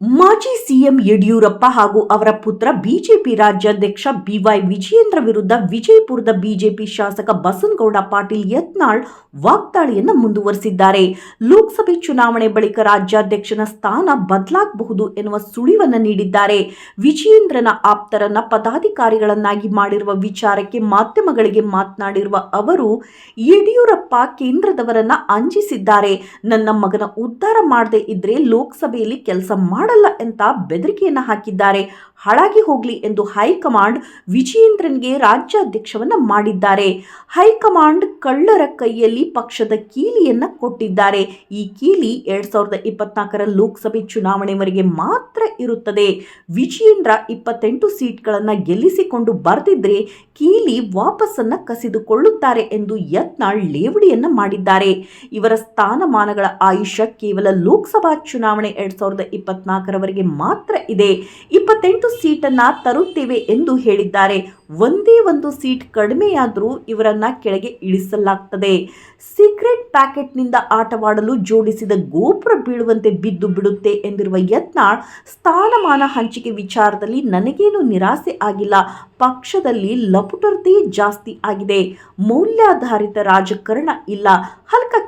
ಮಾಜಿ ಸಿಎಂ ಯಡಿಯೂರಪ್ಪ ಹಾಗೂ ಅವರ ಪುತ್ರ ಬಿಜೆಪಿ ರಾಜ್ಯಾಧ್ಯಕ್ಷ ಬಿವೈ ವಿಜಯೇಂದ್ರ ವಿರುದ್ಧ ವಿಜಯಪುರದ ಬಿಜೆಪಿ ಶಾಸಕ ಬಸನಗೌಡ ಪಾಟೀಲ್ ಯತ್ನಾಳ್ ವಾಗ್ದಾಳಿಯನ್ನು ಮುಂದುವರೆಸಿದ್ದಾರೆ. ಲೋಕಸಭೆ ಚುನಾವಣೆ ಬಳಿಕ ರಾಜ್ಯಾಧ್ಯಕ್ಷನ ಸ್ಥಾನ ಬದಲಾಗಬಹುದು ಎನ್ನುವ ಸುಳಿವನ್ನು ನೀಡಿದ್ದಾರೆ. ವಿಜಯೇಂದ್ರನ ಆಪ್ತರನ್ನ ಪದಾಧಿಕಾರಿಗಳನ್ನಾಗಿ ಮಾಡಿರುವ ವಿಚಾರಕ್ಕೆ ಮಾಧ್ಯಮಗಳಿಗೆ ಮಾತನಾಡಿರುವ ಅವರು, ಯಡಿಯೂರಪ್ಪ ಕೇಂದ್ರದವರನ್ನ ಅಂಜಿಸಿದ್ದಾರೆ. ನನ್ನ ಮಗನ ಉದ್ಧಾರ ಮಾಡದೇ ಇದ್ರೆ ಲೋಕಸಭೆಯಲ್ಲಿ ಕೆಲಸ ಮಾಡಲ್ಲ ಅಂತ ಬೆದರಿಕೆಯನ್ನ ಹಾಕಿದ್ದಾರೆ. ಹಾಳಾಗಿ ಹೋಗಲಿ ಎಂದು ಹೈಕಮಾಂಡ್ ವಿಜಯೇಂದ್ರನ್ಗೆ ರಾಜ್ಯಾಧ್ಯಕ್ಷವನ್ನು ಮಾಡಿದ್ದಾರೆ. ಹೈಕಮಾಂಡ್ ಕಳ್ಳರ ಕೈಯಲ್ಲಿ ಪಕ್ಷದ ಕೀಲಿಯನ್ನ ಕೊಟ್ಟಿದ್ದಾರೆ. ಈ ಕೀಲಿ ಎರಡ್ ಸಾವಿರದ ಇಪ್ಪತ್ನಾಲ್ಕರ ಲೋಕಸಭೆ ಚುನಾವಣೆವರೆಗೆ ಮಾತ್ರ ಇರುತ್ತದೆ. ವಿಜಯೇಂದ್ರ ಇಪ್ಪತ್ತೆಂಟು ಸೀಟ್ಗಳನ್ನು ಗೆಲ್ಲಿಸಿಕೊಂಡು ಬರೆದಿದ್ರೆ ಕೀಲಿ ವಾಪಸ್ಸನ್ನ ಕಸಿದುಕೊಳ್ಳುತ್ತಾರೆ ಎಂದು ಯತ್ನಾಳ್ ಲೇವಡಿಯನ್ನ ಮಾಡಿದ್ದಾರೆ. ಇವರ ಸ್ಥಾನಮಾನಗಳ ಆಯುಷ್ಯ ಕೇವಲ ಲೋಕಸಭಾ ಚುನಾವಣೆ ಎರಡ್ ಸಾವಿರದ ಇಪ್ಪತ್ನಾಲ್ಕರವರೆಗೆ ಮಾತ್ರ ಇದೆ. ಇಪ್ಪತ್ತೆಂಟು ಸೀಟನ್ನ ತರುತ್ತೇವೆ ಎಂದು ಹೇಳಿದ್ದಾರೆ. ಒಂದೇ ಒಂದು ಸೀಟ್ ಕಡಿಮೆಯಾದರೂ ಇವರನ್ನ ಕೆಳಗೆ ಇಳಿಸಲಾಗ್ತದೆ. ಸೀಕ್ರೆಟ್ ಪ್ಯಾಕೆಟ್ನಿಂದ ಆಟವಾಡಲು ಜೋಡಿಸಿದ ಗೋಪುರ ಬೀಳುವಂತೆ ಬಿದ್ದು ಬಿಡುತ್ತೆ ಎಂದಿರುವ ಯತ್ನ ಸ್ಥಾನಮಾನ ಹಂಚಿಕೆ ವಿಚಾರದಲ್ಲಿ ನನಗೇನು ನಿರಾಸೆ ಆಗಿಲ್ಲ. ಪಕ್ಷದಲ್ಲಿ ಲಪುಟರ್ತೆಯೇ ಜಾಸ್ತಿ ಆಗಿದೆ. ಮೌಲ್ಯಾಧಾರಿತ ರಾಜಕಾರಣ ಇಲ್ಲ.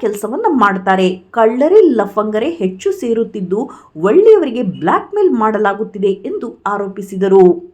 ಕೆಲಸವನ್ನ ಮಾಡ್ತಾರೆ. ಕಳ್ಳರೇ ಲಫಂಗರೇ ಹೆಚ್ಚು ಸೇರುತ್ತಿದ್ದು ಒಳ್ಳೆಯವರಿಗೆ ಬ್ಲ್ಯಾಕ್ ಮೇಲ್ ಮಾಡಲಾಗುತ್ತಿದೆ ಎಂದು ಆರೋಪಿಸಿದರು.